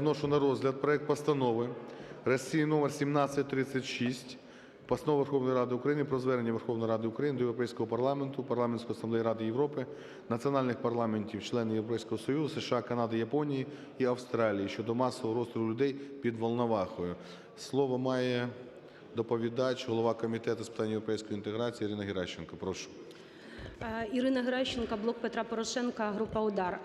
Вношу на розгляд проект постанови реєстраційний номер 1736 Постанова Верховної Ради України про звернення Верховної Ради України до Європейського парламенту, Парламентської асамблеї Ради Європи, національних парламентів, членів Європейського Союзу, США, Канади, Японії і Австралії щодо масового розстрілу людей під Волновахою. Слово має доповідач, голова комітету з питань європейської інтеграції Ірина Геращенко. Прошу. Е, Ірина Геращенко, блок Петра Порошенка, група Удар.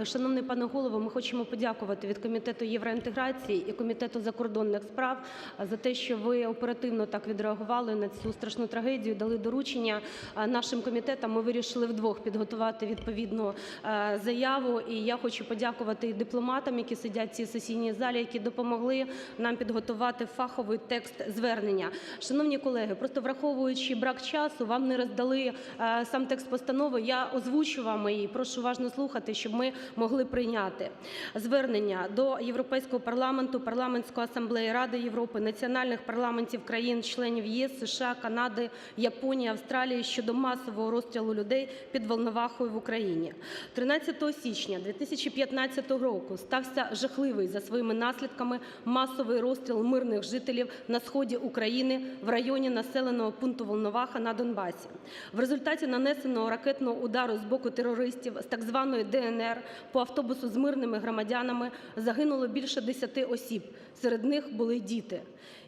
Е, Шановний пане голово, ми хочемо подякувати від комітету євроінтеграції і комітету закордонних справ е, за те, що ви оперативно так відреагували на цю страшну трагедію, дали доручення нашим комітетам. Ми вирішили вдвох підготувати відповідну заяву. І я хочу подякувати і дипломатам, які сидять в цій сесійній залі, які допомогли нам підготувати фаховий текст звернення. Шановні колеги, просто враховуючи брак часу, вам не роздали сам текст постанови. Я озвучу вам її. Прошу уважно слухати, щоб ми могли прийняти звернення до Європейського парламенту, парламентської асамблеї Ради Європи, національних парламентів країн-членів ЄС, США, Канади, Японії, Австралії щодо масового розстрілу людей під Волновахою в Україні. 13 січня 2015 року стався жахливий за своїми наслідками масовий розстріл мирних жителів на сході України в районі населеного пункту Волноваха на Донбасі. В результаті нанесеного ракетного удару з боку терористів з так званої ДНР по автобусу з мирними громадянами загинуло більше 10 осіб. Серед них були діти.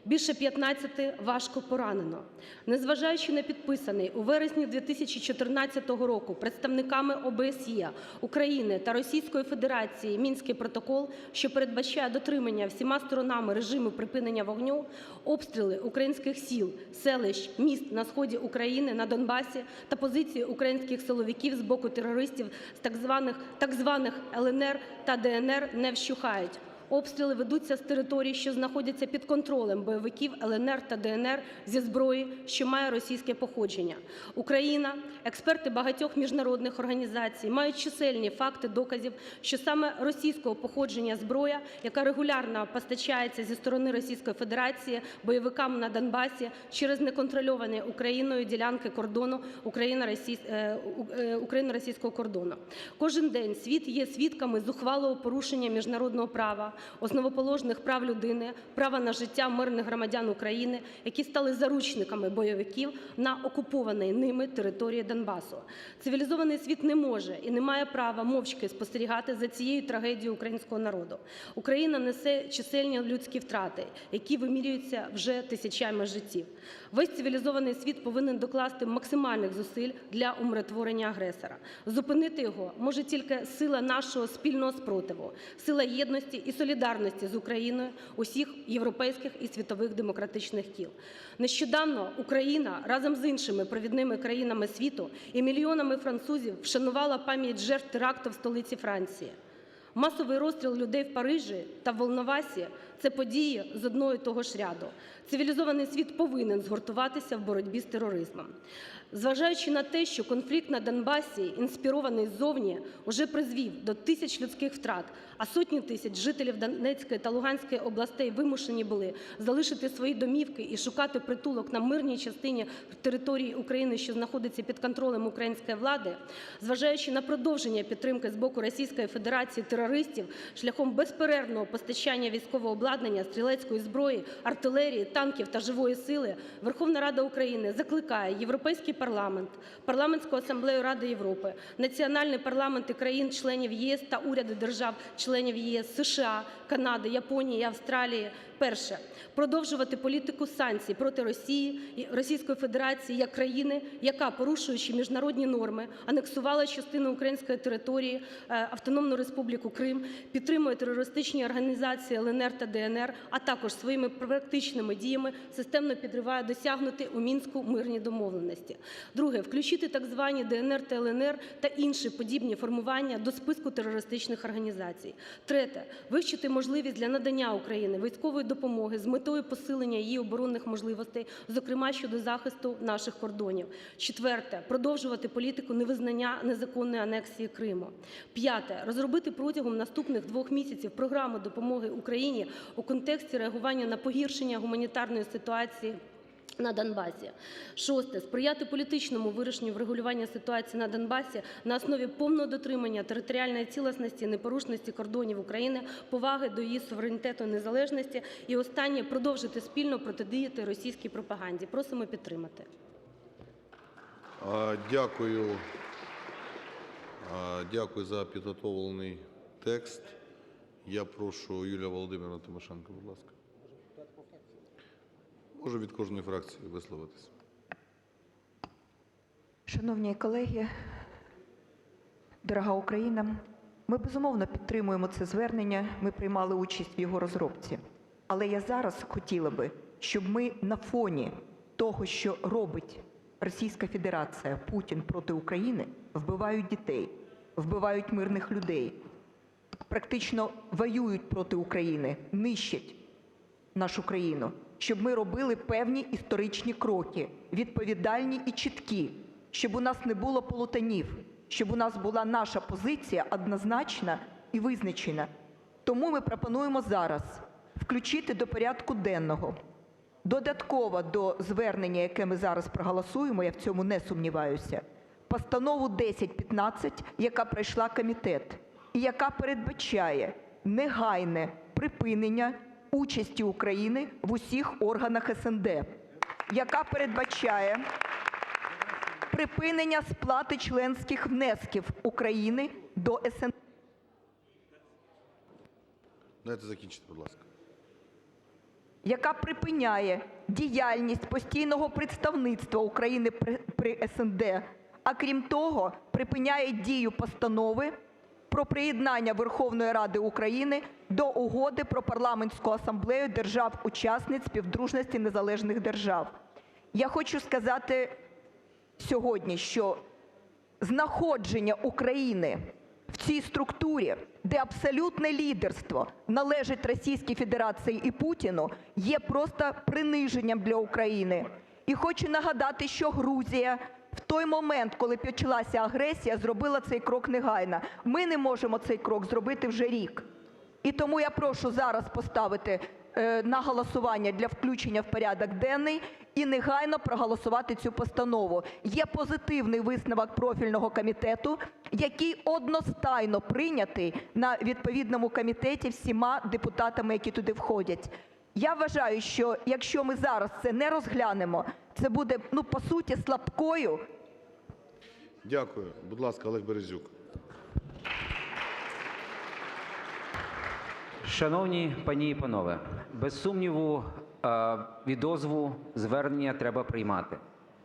Більше 15 важко поранено. Незважаючи на підписаний у вересні 2014 року представниками ОБСЄ, України та Російської Федерації Мінський протокол, що передбачає дотримання всіма сторонами режиму припинення вогню, обстріли українських сіл, селищ, міст на сході України, на Донбасі та позиції українських силовиків з боку терористів з так званих ЛНР та ДНР не вщухають. Обстріли ведуться з територій, що знаходяться під контролем бойовиків ЛНР та ДНР зі зброї, що має російське походження. Україна, експерти багатьох міжнародних організацій мають чисельні факти доказів, що саме російського походження зброя, яка регулярно постачається зі сторони Російської Федерації бойовикам на Донбасі через неконтрольовані Україною ділянки кордону е, Україно-російського кордону. Кожен день світ є свідками зухвалого порушення міжнародного права, основоположних прав людини, права на життя мирних громадян України, які стали заручниками бойовиків на окупованій ними території Донбасу. Цивілізований світ не може і не має права мовчки спостерігати за цією трагедією українського народу. Україна несе чисельні людські втрати, які вимірюються вже тисячами життів. Весь цивілізований світ повинен докласти максимальних зусиль для умиротворення агресора. Зупинити його може тільки сила нашого спільного спротиву, сила єдності і солідарності з Україною усіх європейських і світових демократичних кіл. Нещодавно Україна разом з іншими провідними країнами світу і мільйонами французів вшанувала пам'ять жертв теракту в столиці Франції. Масовий розстріл людей в Парижі та Волновасі – це події з одного і того ж ряду. Цивілізований світ повинен згуртуватися в боротьбі з тероризмом. Зважаючи на те, що конфлікт на Донбасі, інспірований ззовні, уже призвів до тисяч людських втрат, а сотні тисяч жителів Донецької та Луганської областей вимушені були залишити свої домівки і шукати притулок на мирній частині території України, що знаходиться під контролем української влади, зважаючи на продовження підтримки з боку Російської Федерації терористів шляхом безперервного постачання військового обладнання, стрілецької зброї, артилерії, танків та живої сили, Верховна Рада України закликає Європейський парламент, Парламентську асамблею Ради Європи, національні парламенти країн-членів ЄС та уряди держав-членів ЄС, США, Канади, Японії Австралії. Перше. Продовжувати політику санкцій проти Росії Російської Федерації як країни, яка, порушуючи міжнародні норми, анексувала частину української території е, Автономну Республіку Крим, підтримує терористичні організації ЛНР та ДНР, а також своїми практичними діями системно підриває досягнути у Мінську мирні домовленості. Друге. Включити так звані ДНР та ЛНР та інші подібні формування до списку терористичних організацій. Третє. Вивчити можливість для надання Україні військової допомоги з метою посилення її оборонних можливостей, зокрема щодо захисту наших кордонів. Четверте. Продовжувати політику невизнання незаконної анексії Криму. П'яте. Розробити протягом наступних двох місяців програму допомоги Україні у контексті реагування на погіршення гуманітарної ситуації на Донбасі. Шосте. Сприяти політичному вирішенню врегулювання ситуації на Донбасі на основі повного дотримання територіальної цілісності, непорушності кордонів України, поваги до її суверенітету незалежності. І останнє. Продовжити спільно протидіяти російській пропаганді. Просимо підтримати. Дякую. Дякую за підготовлений текст. Я прошу Юлія Володимирівна Тимошенко, будь ласка. Може від кожної фракції висловитися. Шановні колеги, дорога Україна, ми безумовно підтримуємо це звернення. Ми приймали участь в його розробці. Але я зараз хотіла би, щоб ми на фоні того, що робить Російська Федерація, Путін проти України, вбивають дітей, вбивають мирних людей, практично воюють проти України, нищать нашу країну, щоб ми робили певні історичні кроки, відповідальні і чіткі, щоб у нас не було полутанів, щоб у нас була наша позиція однозначна і визначена. Тому ми пропонуємо зараз включити до порядку денного додатково до звернення, яке ми зараз проголосуємо, я в цьому не сумніваюся, постанову 1015, яка пройшла комітет, і яка передбачає негайне припинення участі України в усіх органах СНД, яка передбачає припинення сплати членських внесків України до СНД. Дайте закінчити, будь ласка. яка припиняє діяльність постійного представництва України при, СНД, а крім того, припиняє дію постанови про приєднання Верховної Ради України до Угоди про парламентську асамблею держав-учасниць співдружності незалежних держав. Я хочу сказати сьогодні, що знаходження України в цій структурі, де абсолютне лідерство належить Російській Федерації і Путіну, є просто приниженням для України. І хочу нагадати, що Грузія в той момент, коли почалася агресія, зробила цей крок негайно. Ми не можемо цей крок зробити вже рік. І тому я прошу зараз поставити е, на голосування для включення в порядок денний і негайно проголосувати цю постанову. Є позитивний висновок профільного комітету, який одностайно прийнятий на відповідному комітеті всіма депутатами, які туди входять. Я вважаю, що якщо ми зараз це не розглянемо, це буде ну по суті слабкою Дякую. Будь ласка, Олег Березюк. Шановні пані і панове, без сумніву, е, відозву звернення треба приймати.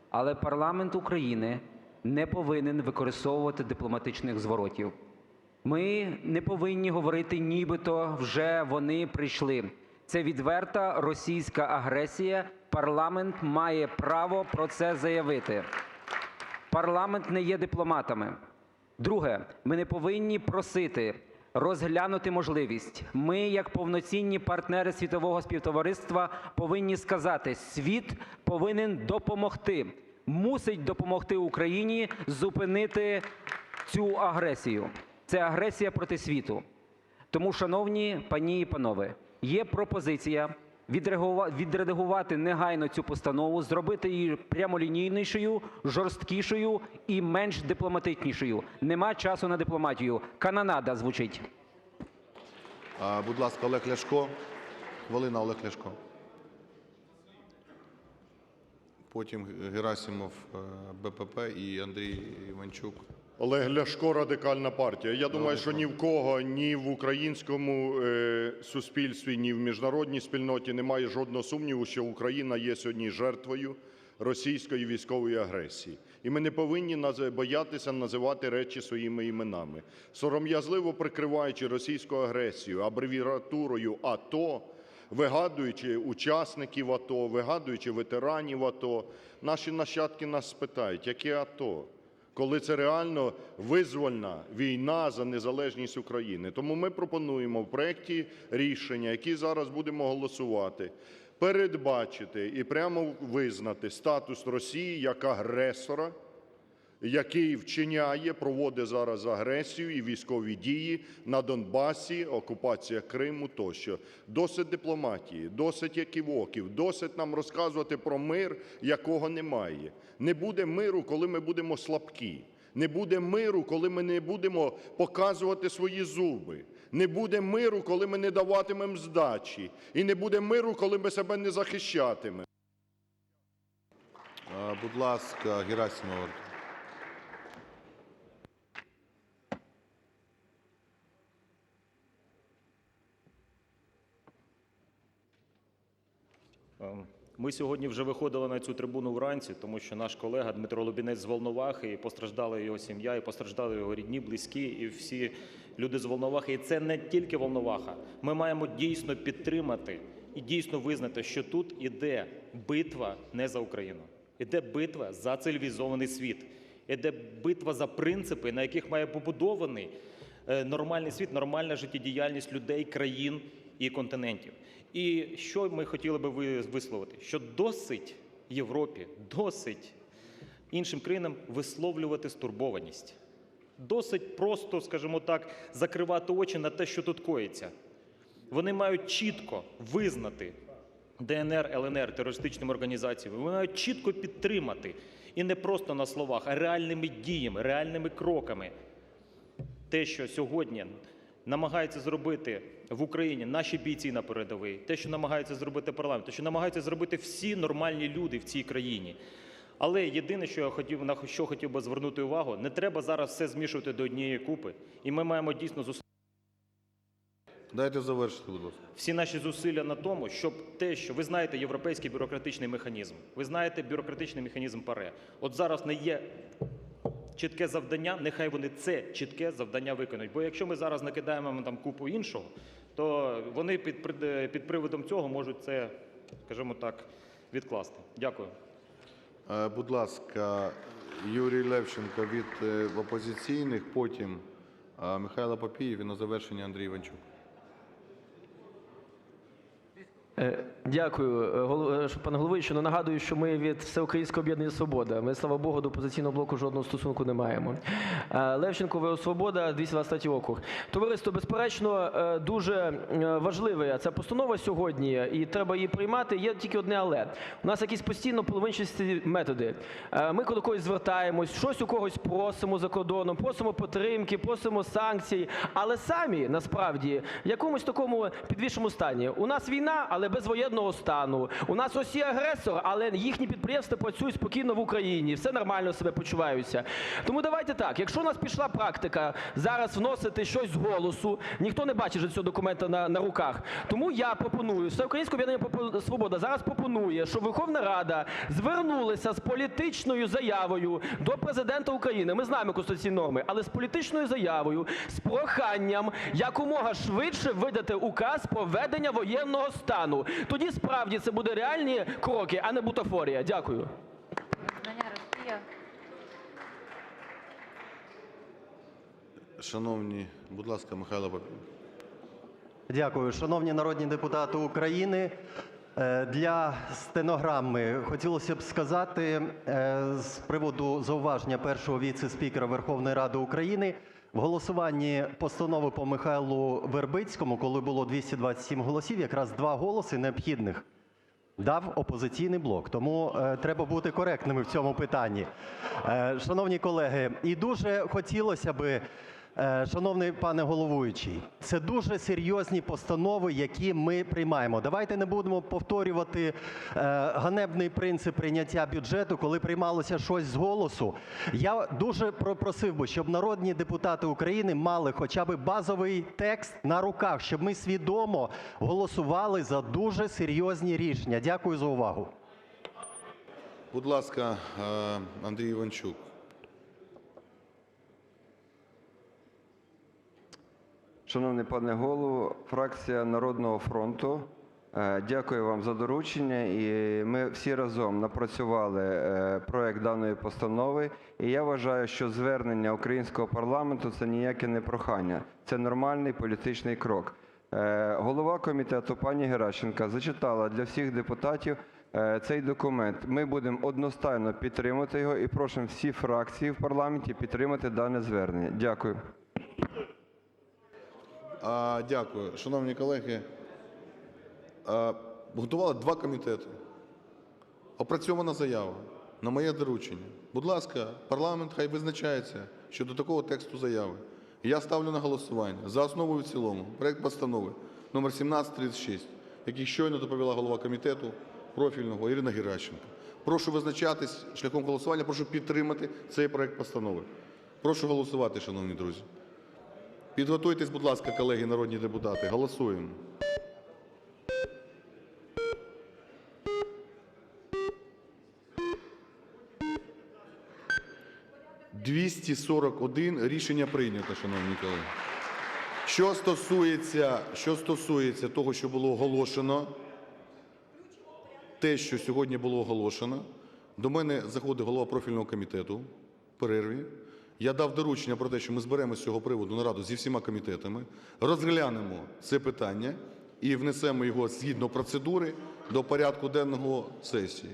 Але парламент України не повинен використовувати дипломатичних зворотів. Ми не повинні говорити, нібито вже вони прийшли. Це відверта російська агресія. Парламент має право про це заявити. Парламент не є дипломатами. Друге, ми не повинні просити розглянути можливість. Ми, як повноцінні партнери світового співтовариства, повинні сказати: світ повинен допомогти, мусить допомогти Україні зупинити цю агресію. Це агресія проти світу. Тому, шановні пані і панове, є пропозиція відредагувати негайно цю постанову, зробити її прямолінійнішою, жорсткішою і менш дипломатичнішою. Нема часу на дипломатію. Канонада звучить. Будь ласка, Олег Ляшко. Хвилина, Олег Ляшко. Потім Герасимов, е, БПП і Андрій Іванчук. Олег Ляшко, Радикальна партія. Я думаю, що ні в кого, ні в українському е, суспільстві, ні в міжнародній спільноті немає жодного сумніву, що Україна є сьогодні жертвою російської військової агресії. І ми не повинні боятися називати речі своїми іменами. Сором'язливо прикриваючи російську агресію абревіатурою АТО, вигадуючи учасників АТО, вигадуючи ветеранів АТО, наші нащадки нас спитають, яке АТО? Коли це реально визвольна війна за незалежність України. Тому ми пропонуємо в проекті рішення, які зараз будемо голосувати, передбачити і прямо визнати статус Росії як агресора який вчиняє, проводить зараз агресію і військові дії на Донбасі, окупація Криму тощо. Досить дипломатії, досить еківоків, досить нам розказувати про мир, якого немає. Не буде миру, коли ми будемо слабкі. Не буде миру, коли ми не будемо показувати свої зуби. Не буде миру, коли ми не даватимемо здачі. І не буде миру, коли ми себе не захищатимемо. Будь ласка, Герасимов. Ми сьогодні вже виходили на цю трибуну вранці, тому що наш колега Дмитро Лубінець з Волновахи, і постраждала його сім'я, і постраждали його рідні, близькі, і всі люди з Волновахи. І це не тільки Волноваха. Ми маємо дійсно підтримати і дійсно визнати, що тут іде битва не за Україну, іде битва за цивілізований світ, іде битва за принципи, на яких має побудований е, нормальний світ, нормальна життєдіяльність людей, країн і континентів. І що ми хотіли би висловити? Що досить Європі, досить іншим країнам висловлювати стурбованість. Досить просто, скажімо так, закривати очі на те, що тут коїться. Вони мають чітко визнати ДНР, ЛНР терористичними організаціями. Вони мають чітко підтримати і не просто на словах, а реальними діями, реальними кроками те, що сьогодні намагаються зробити в Україні наші бійці на передовій, те, що намагаються зробити парламент, те, що намагаються зробити всі нормальні люди в цій країні. Але єдине, що я хотів на що хотів би звернути увагу, не треба зараз все змішувати до однієї купи, і ми маємо дійсно зусилля. Дайте завершити, будь ласка. всі наші зусилля на тому, щоб те, що ви знаєте європейський бюрократичний механізм, ви знаєте бюрократичний механізм ПАРЕ. От зараз не є чітке завдання, нехай вони це чітке завдання виконують. Бо якщо ми зараз накидаємо там купу іншого, то вони під, під приводом цього можуть це, скажімо так, відкласти. Дякую. Е, Будь ласка, Юрій Левченко від е, опозиційних, потім е, Михайло Папієв і на завершення Андрій Іванчук. Дякую, е, голов- е, що- пане головуючий. Ну, нагадую, що ми від Всеукраїнського об'єднання «Свобода». Ми, слава Богу, до опозиційного блоку жодного стосунку не маємо. Е, Левченко, ВО «Свобода», 223 округ. Товариство, безперечно, е, дуже е, важливе ця постанова сьогодні, і треба її приймати. Є тільки одне але. У нас якісь постійно половинчасті методи. Е, Ми до когось звертаємось, щось у когось просимо за кордоном, просимо підтримки, просимо санкцій, але самі, насправді, в якомусь такому підвішеному стані. У нас війна, але без воєнного стану. У нас Росія агресор, але їхні підприємства працюють спокійно в Україні, все нормально себе почуваються. Тому давайте так, якщо у нас пішла практика зараз вносити щось з голосу, ніхто не бачить же цього документа на, на руках. Тому я пропоную, Всеукраїнське об'єднання «Попо- «Свобода» зараз пропонує, щоб Верховна Рада звернулася з політичною заявою до Президента України. Ми знаємо конституційні норми, але з політичною заявою, з проханням якомога швидше видати указ про введення воєнного стану. Тоді справді це буде реальні кроки, а не бутафорія. Дякую. Шановні, будь ласка, Михайло Папієв. Дякую. Шановні народні депутати України, е, для стенограми хотілося б сказати е, з приводу зауваження першого віце-спікера Верховної Ради України. В голосуванні постанови по Михайлу Вербицькому, коли було 227 голосів, якраз два голоси необхідних дав опозиційний блок. Тому е, треба бути коректними в цьому питанні. Е, шановні колеги, і дуже хотілося би, шановний пане головуючий, це дуже серйозні постанови, які ми приймаємо. Давайте не будемо повторювати е, ганебний принцип прийняття бюджету, коли приймалося щось з голосу. Я дуже пропросив би, щоб народні депутати України мали хоча б базовий текст на руках, щоб ми свідомо голосували за дуже серйозні рішення. Дякую за увагу. Будь ласка, е, Андрій Іванчук. Шановний пане голово, фракція Народного фронту е, дякую вам за доручення. І ми всі разом напрацювали е, проект даної постанови. І я вважаю, що звернення українського парламенту це ніяке не прохання, це нормальний політичний крок. Е, Голова комітету пані Геращенко зачитала для всіх депутатів цей документ. Ми будемо одностайно підтримувати його і просимо всі фракції в парламенті підтримати дане звернення. Дякую. Дякую. Шановні колеги, готували два комітети. Опрацьована заява на моє доручення. Будь ласка, парламент хай визначається щодо такого тексту заяви. Я ставлю на голосування за основу і в цілому проект постанови номер 1736, який щойно доповіла голова комітету профільного Ірина Геращенко. Прошу визначатись шляхом голосування, прошу підтримати цей проект постанови. Прошу голосувати, шановні друзі. Підготуйтесь, будь ласка, колеги народні депутати. Голосуємо. «241» рішення прийнято, шановні колеги. Що стосується, що стосується того, що було оголошено, те, що сьогодні було оголошено, до мене заходить голова профільного комітету в перерві. Я дав доручення про те, що ми зберемо з цього приводу нараду зі всіма комітетами, розглянемо це питання і внесемо його згідно процедури до порядку денного сесії.